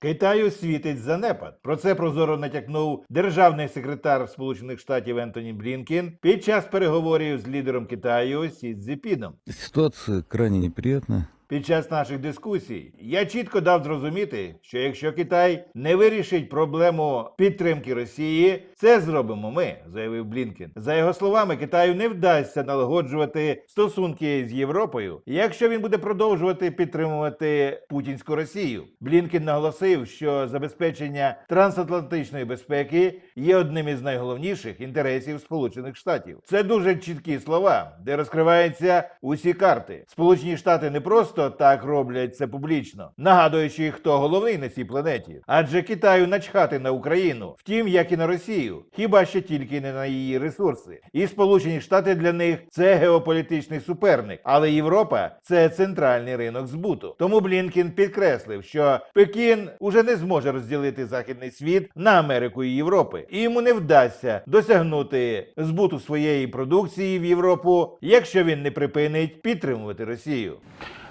Китаю світить занепад. Про це прозоро натякнув державний секретар Сполучених Штатів Ентоні Блінкін під час переговорів з лідером Китаю Сі Цзіпіном. Ситуація крайне неприятная. Під час наших дискусій я чітко дав зрозуміти, що якщо Китай не вирішить проблему підтримки Росії, це зробимо ми, заявив Блінкен. За його словами, Китаю не вдасться налагоджувати стосунки з Європою, якщо він буде продовжувати підтримувати путінську Росію. Блінкен наголосив, що забезпечення трансатлантичної безпеки є одним із найголовніших інтересів Сполучених Штатів. Це дуже чіткі слова, де розкриваються усі карти. Сполучені Штати не просто так роблять це публічно, нагадуючи, хто головний на цій планеті. Адже Китаю начхати на Україну, втім, як і на Росію, хіба що тільки не на її ресурси. І Сполучені Штати для них це геополітичний суперник, але Європа це центральний ринок збуту. Тому Блінкін підкреслив, що Пекін уже не зможе розділити західний світ на Америку і Європи, і йому не вдасться досягнути збуту своєї продукції в Європу, якщо він не припинить підтримувати Росію.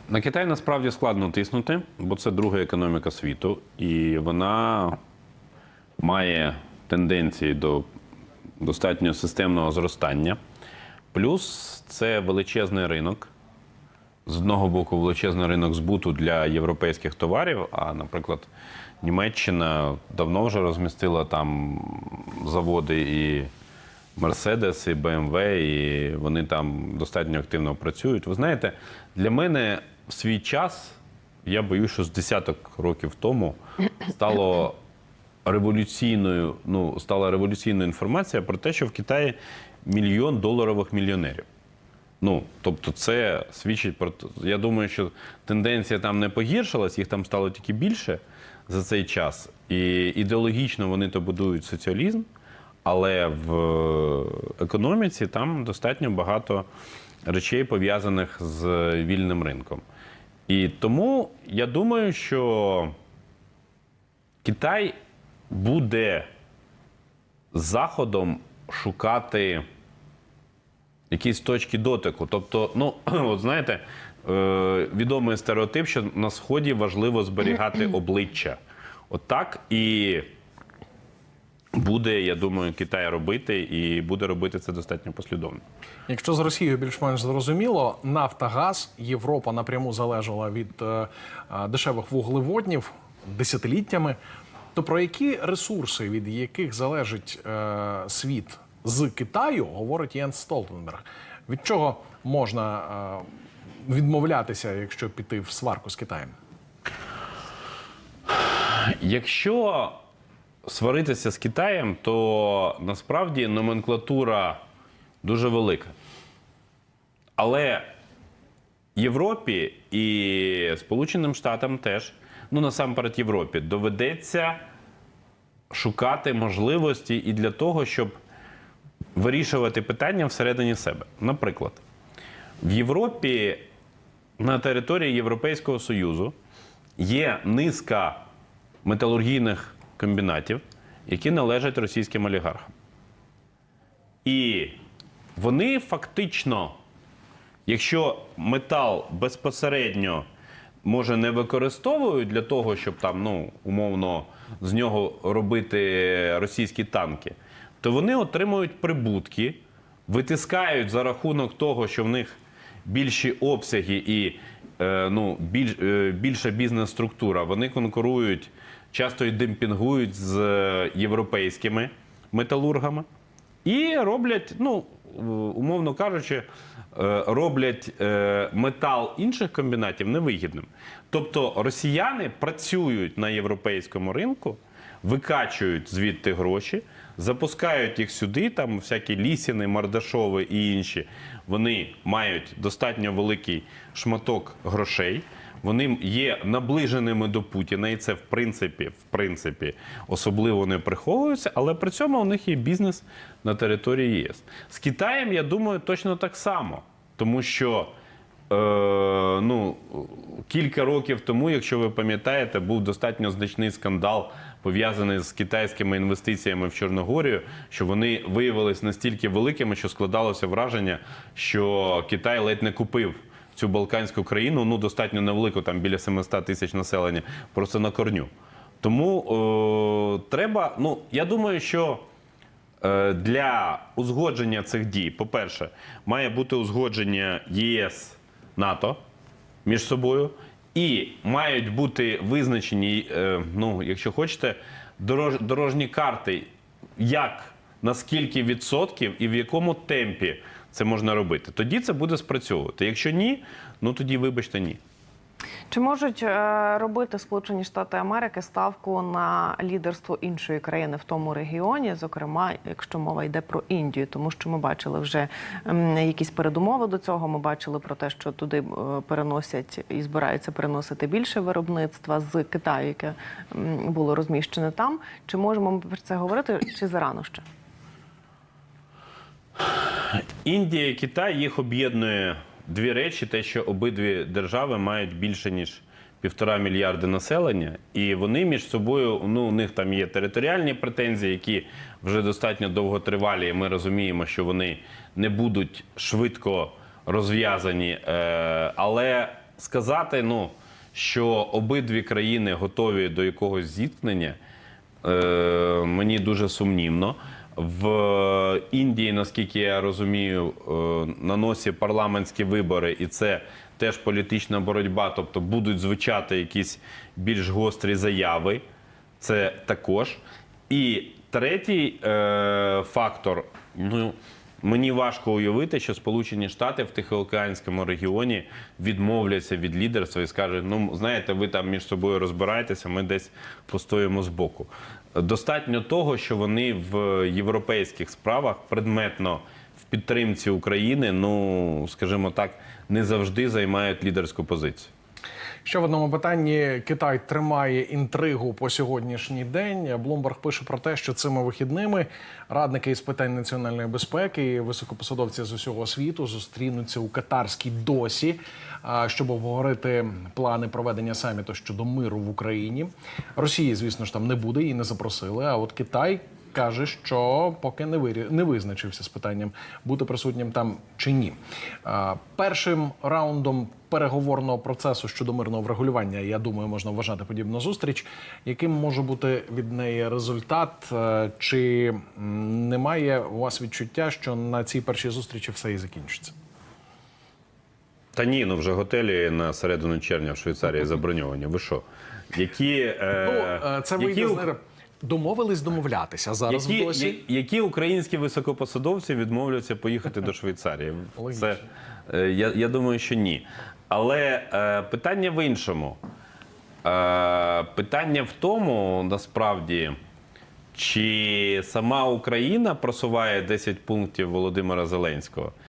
На Китай насправді складно тиснути, бо це друга економіка світу, і вона має тенденції до достатньо системного зростання. Плюс це величезний ринок. З одного боку, величезний ринок збуту для європейських товарів. А, наприклад, Німеччина давно вже розмістила там заводи і Mercedes, і BMW, і вони там достатньо активно працюють. Ви знаєте, для мене в свій час, я боюсь, що з десяток років тому стало революційною, ну, стала революційною інформація про те, що в Китаї мільйон доларових мільйонерів. Ну, тобто, це свідчить про я думаю, що тенденція там не погіршилась, їх там стало тільки більше за цей час. І ідеологічно вони то будують соціалізм, але в економіці там достатньо багато речей пов'язаних з вільним ринком. І тому я думаю, що Китай буде заходом шукати якісь точки дотику. Тобто, ну, от знаєте, е, відомий стереотип, що на сході важливо зберігати обличчя. От так і буде, я думаю, Китай робити, і буде робити це достатньо послідовно. Якщо з Росією більш-менш зрозуміло, нафта, газ, Європа напряму залежала від е, е, дешевих вуглеводнів десятиліттями. То про які ресурси, від яких залежить е, світ з Китаю, говорить Єнс Столтенберг. Від чого можна е, відмовлятися, якщо піти в сварку з Китаєм? Якщо сваритися з Китаєм, то насправді номенклатура дуже велика. Але Європі і Сполученим Штатам теж, ну насамперед Європі, доведеться шукати можливості і для того, щоб вирішувати питання всередині себе. Наприклад, в Європі на території Європейського Союзу є низка металургійних комбінатів, які належать російським олігархам. І вони фактично, якщо метал безпосередньо може не використовують для того, щоб там, ну, умовно, з нього робити російські танки, то вони отримують прибутки, витискають за рахунок того, що в них більші обсяги і е, ну, біль, е, більша бізнес-структура. Вони конкурують, часто і демпінгують з е, європейськими металургами. І роблять, ну, умовно кажучи, е, роблять е, метал інших комбінатів невигідним. Тобто росіяни працюють на європейському ринку, викачують звідти гроші, запускають їх сюди, там всякі лісіни, мардашови і інші. Вони мають достатньо великий шматок грошей. Вони є наближеними до Путіна, і це в принципі, в принципі особливо не приховується, але при цьому у них є бізнес на території ЄС. З Китаєм, я думаю, точно так само, тому що е, ну, кілька років тому, якщо ви пам'ятаєте, був достатньо значний скандал пов'язаний з китайськими інвестиціями в Чорногорію, що вони виявилися настільки великими, що складалося враження, що Китай ледь не купив цю балканську країну, ну достатньо невелику, там біля 700 тисяч населення, просто на корню. Тому е, треба. Ну, я думаю, що е, для узгодження цих дій, по-перше, має бути узгодження ЄС НАТО між собою, і мають бути визначені, е, ну, якщо хочете, дорож, дорожні карти, як, на скільки відсотків і в якому темпі це можна робити. Тоді це буде спрацьовувати. Якщо ні, ну тоді вибачте, ні. Чи можуть е, робити Сполучені Штати Америки ставку на лідерство іншої країни в тому регіоні, зокрема, якщо мова йде про Індію, тому що ми бачили вже якісь передумови до цього. Ми бачили про те, що туди е, переносять і збираються переносити більше виробництва з Китаю, яке було розміщене там. Чи можемо ми про це говорити, чи зарано ще? Індія і Китай їх об'єднує дві речі: те, що обидві держави мають більше ніж півтора мільярди населення, і вони між собою, ну у них там є територіальні претензії, які вже достатньо довготривалі. Ми розуміємо, що вони не будуть швидко розв'язані. Е, але сказати, ну що обидві країни готові до якогось зіткнення. Е, мені дуже сумнівно. В Індії, наскільки я розумію, е, на носі парламентські вибори, і це теж політична боротьба, тобто будуть звучати якісь більш гострі заяви. Це також. І третій е, фактор. Ну, мені важко уявити, що Сполучені Штати в Тихоокеанському регіоні відмовляться від лідерства і скажуть: ну, знаєте, ви там між собою розбираєтеся, ми десь постоїмо збоку. Достатньо того, що вони в європейських справах предметно в підтримці України, ну скажімо так, не завжди займають лідерську позицію. Ще в одному питанні Китай тримає інтригу по сьогоднішній день. Блумберг пише про те, що цими вихідними радники із питань національної безпеки і високопосадовці з усього світу зустрінуться у катарській досі, щоб обговорити плани проведення саміту щодо миру в Україні. Росії, звісно ж, там не буде, її не запросили. А от Китай каже, що поки не вирі... не визначився з питанням бути присутнім там чи ні. Першим раундом переговорного процесу щодо мирного врегулювання, я думаю, можна вважати подібну зустріч. Яким може бути від неї результат? Чи немає у вас відчуття, що на цій першій зустрічі все і закінчиться? Та ні, ну вже готелі на середину червня в Швейцарії заброньовані. Ви що? Які, е, Ну, е, це які, вийде з домовились домовлятися зараз. які, в досі. я- які українські високопосадовці відмовляться поїхати до Швейцарії? Це, е, я, я думаю, що ні. Але е, питання в іншому. Е, питання в тому, насправді, чи сама Україна просуває 10 пунктів Володимира Зеленського,